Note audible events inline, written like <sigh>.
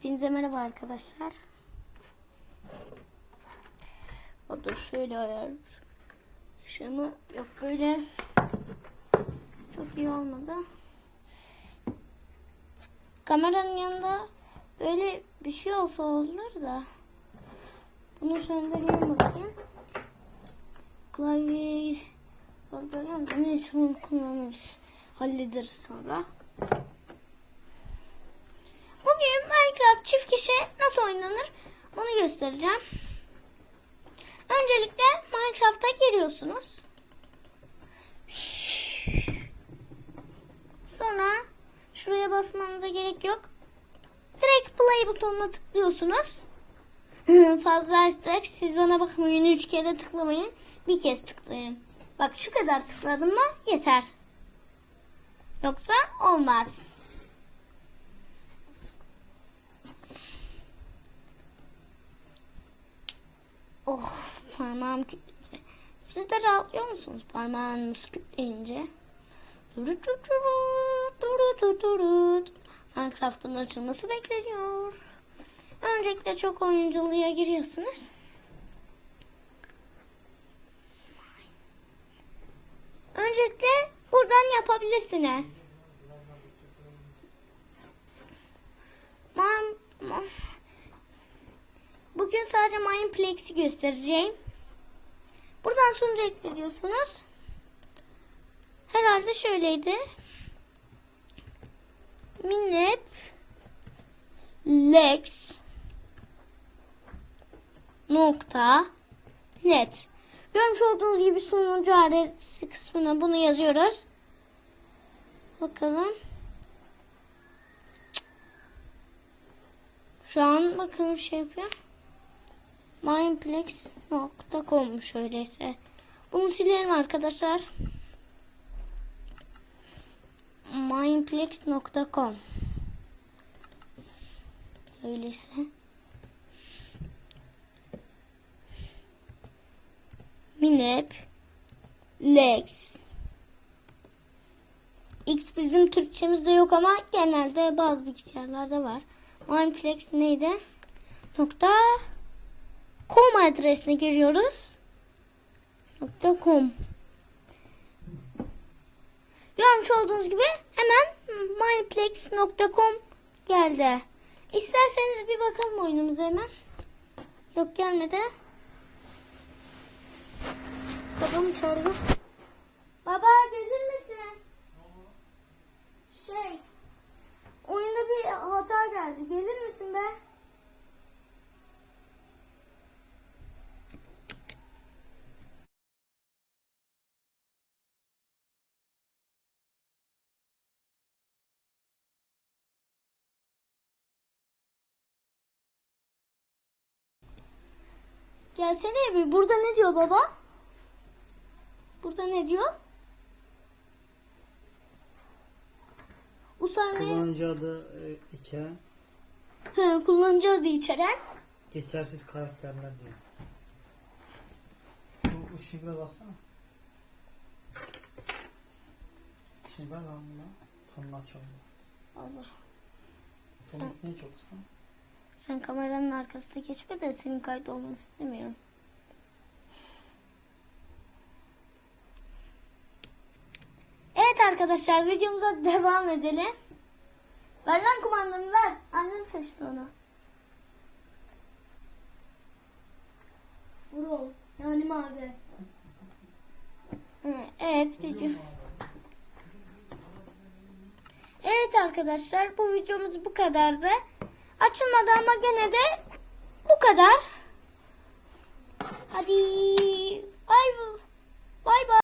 Hepinize merhaba arkadaşlar. O dur şöyle ayarız. Şunu yok böyle. Çok iyi olmadı. Kameranın yanında böyle bir şey olsa olur da. Bunu söndüreyim bakayım. Klavyeyi söndüreyim. Neyse bunu kullanırız. Hallederiz sonra. Minecraft çift kişi nasıl oynanır onu göstereceğim. Öncelikle Minecraft'a giriyorsunuz. Sonra şuraya basmanıza gerek yok. Direkt play butonuna tıklıyorsunuz. <laughs> Fazla açacak. Siz bana bakmayın. Üç kere tıklamayın. Bir kez tıklayın. Bak şu kadar tıkladım mı yeter. Yoksa olmaz. Parmağım kütledi. Siz de rahatlıyor musunuz parmağınız kütleyince? Minecraft'ın açılması bekleniyor. Öncelikle çok oyunculuğa giriyorsunuz. Öncelikle buradan yapabilirsiniz. Bugün sadece Mineplex'i göstereceğim. Buradan sunucu ekliyorsunuz. Herhalde şöyleydi. Minep Lex nokta net. Görmüş olduğunuz gibi sunucu adresi kısmına bunu yazıyoruz. Bakalım. Şu an bakın şey yapıyor. Mineplex.com'muş öyleyse. Bunu silelim arkadaşlar. Mineplex.com Öyleyse. Minep Lex X bizim Türkçemizde yok ama genelde bazı bilgisayarlarda var. Mineplex neydi? Nokta com adresine giriyoruz. Com. Görmüş olduğunuz gibi hemen myplex.com geldi. İsterseniz bir bakalım oyunumuza hemen. Yok gelmedi. Babam çağırıyor. Gelsene bir. Burada ne diyor baba? Burada ne diyor? Bu saniye Kullanıcı adı e, içeren Hı, kullanıcı adı içeren. geçersiz karakterler diyor. Bu ışığı biraz alsana. Şimdi ben alma. Tonunu aç olmaz. Olur. Tonunu niye çok kısa? Sen kameranın arkasına geçme de senin kayıt olmanı istemiyorum. Evet arkadaşlar videomuza devam edelim. Ver lan kumandanı ver. Annem seçti onu. Vurul. Yani mavi. Evet video. Evet arkadaşlar bu videomuz bu kadardı. Açılmadı ama gene de bu kadar. Hadi bay bay.